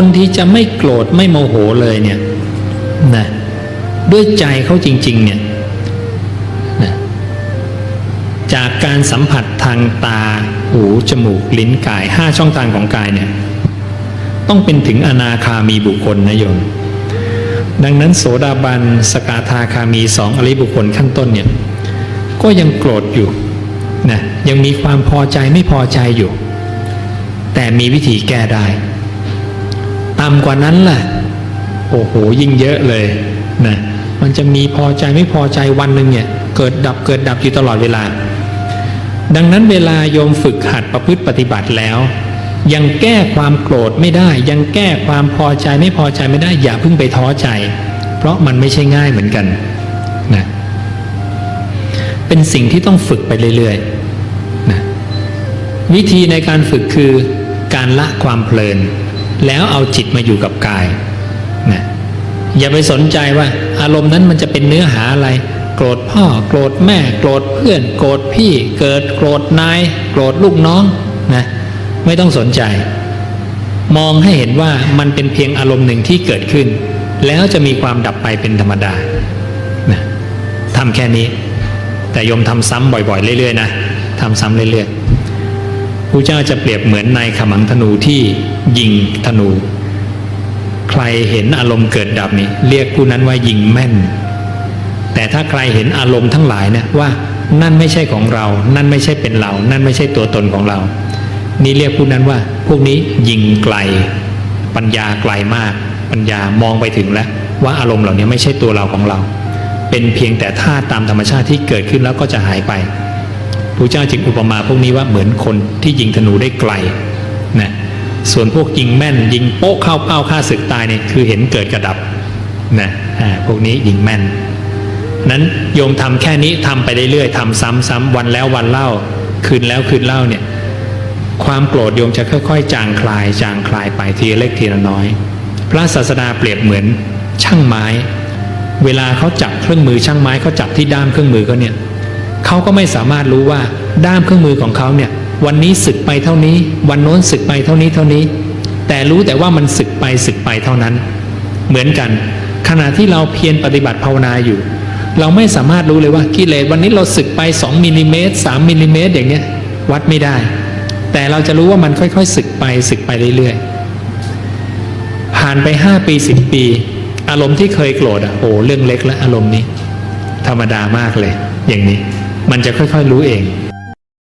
คนที่จะไม่โกรธไม่โมโหเลยเนี่ยนะด้วยใจเขาจริง ๆ เนี่ยนะจากการสัมผัสทางตา หู จมูก ลิ้นกายห้าช่องทางของกายเนี่ยต้องเป็นถึงอนาคามีบุคคลนะโยมดังนั้นโสดาบันสกาธาคามีสองอริบุคคลขั้นต้นเนี่ยก็ยังโกรธอยู่นะยังมีความพอใจไม่พอใจอยู่ แต่มีวิธีแก้ได้ ต่ำกว่านั้นล่ะ โอ้โหยิ่งเยอะเลยนะมันจะมีพอใจไม่พอใจวันหนึ่งเนี่ยเกิดดับเกิดดับอยู่ตลอดเวลา ดังนั้นเวลาโยมฝึกหัดประพฤติปฏิบัติแล้ว ยังแก้ความโกรธไม่ได้ ยังแก้ความพอใจไม่พอใจไม่ได้ อย่าเพิ่งไปท้อใจ เพราะมันไม่ใช่ง่ายเหมือนกันนะเป็นสิ่งที่ต้องฝึกไปเรื่อยๆนะวิธีในการฝึกคือการละความเพลิน แล้วเอาจิตมาอยู่กับกายนะอย่าไปสนใจว่า อารมณ์นั้นมันจะเป็นเนื้อหาอะไร โกรธพ่อ โกรธแม่ โกรธเพื่อน โกรธพี่ เกิดโกรธนาย โกรธลูกน้องนะไม่ต้องสนใจ มองให้เห็นว่ามันเป็นเพียงอารมณ์หนึ่งที่เกิดขึ้น แล้วจะมีความดับไปเป็นธรรมดานะทำแค่นี้ แต่ยมทำซ้ำบ่อยๆ เรื่อยๆนะทำซ้ำเรื่อยๆ ผู้เจ้าจะเปรียบเหมือนนายขมังธนูที่ยิงธนู ใครเห็นอารมณ์เกิดดับนี่เรียกผู้นั้นว่ายิงแม่น แต่ถ้าใครเห็นอารมณ์ทั้งหลายเนี่ยว่านั่นไม่ใช่ของเรา นั่นไม่ใช่เป็นเรา นั่นไม่ใช่ตัวตนของเรา นี่เรียกผู้นั้นว่า พวกนี้ยิงไกล ปัญญาไกลมาก ปัญญามองไปถึงแล้วว่าอารมณ์เหล่านี้ไม่ใช่ตัวเราของเรา เป็นเพียงแต่ธาตุตามธรรมชาติที่เกิดขึ้นแล้วก็จะหายไป พระเจ้าจึงอุปมาพวกนี้ว่าเหมือนคนที่ยิงธนูได้ไกลนะส่วนพวกยิงแม่น ยิงโป๊ะเข้าเป้าฆ่าศึกตายเนี่ยคือเห็นเกิดกระดับนะอ่าพวกนี้ยิงแม่น นั้นโยมทำแค่นี้ทำไปเรื่อยๆทำซ้ำๆวันแล้ววันเล่า คืนแล้วคืนเล่าเนี่ยความโกรธโยมจะค่อย ๆ จางคลาย จางคลายไปทีเล็กทีละน้อย พระศาสดาเปรียบเหมือนช่างไม้ เวลาเขาจับเครื่องมือช่างไม้เขาจับที่ด้ามเครื่องมือเขาเนี่ย เขาก็ไม่สามารถรู้ว่าด้ามเครื่องมือของเขาเนี่ยวันนี้สึกไปเท่านี้ วันโน้นสึกไปเท่านี้เท่านี้ แต่รู้แต่ว่ามันสึกไปสึกไปเท่านั้น เหมือนกัน ขณะที่เราเพียรปฏิบัติภาวนาอยู่ เราไม่สามารถรู้เลยว่ากิเลสวันนี้เราสึกไป2มิลลิเมตร3มิลลิเมตรอย่างเนี้ยวัดไม่ได้ แต่เราจะรู้ว่ามันค่อยๆสึกไปสึกไปเรื่อยๆ ผ่านไป 5 ปี 10 ปี อารมณ์ที่เคยโกรธอะโอ้เรื่องเล็กแล้วอารมณ์นี้ ธรรมดามากเลย อย่างนี้ มันจะค่อยๆรู้เอง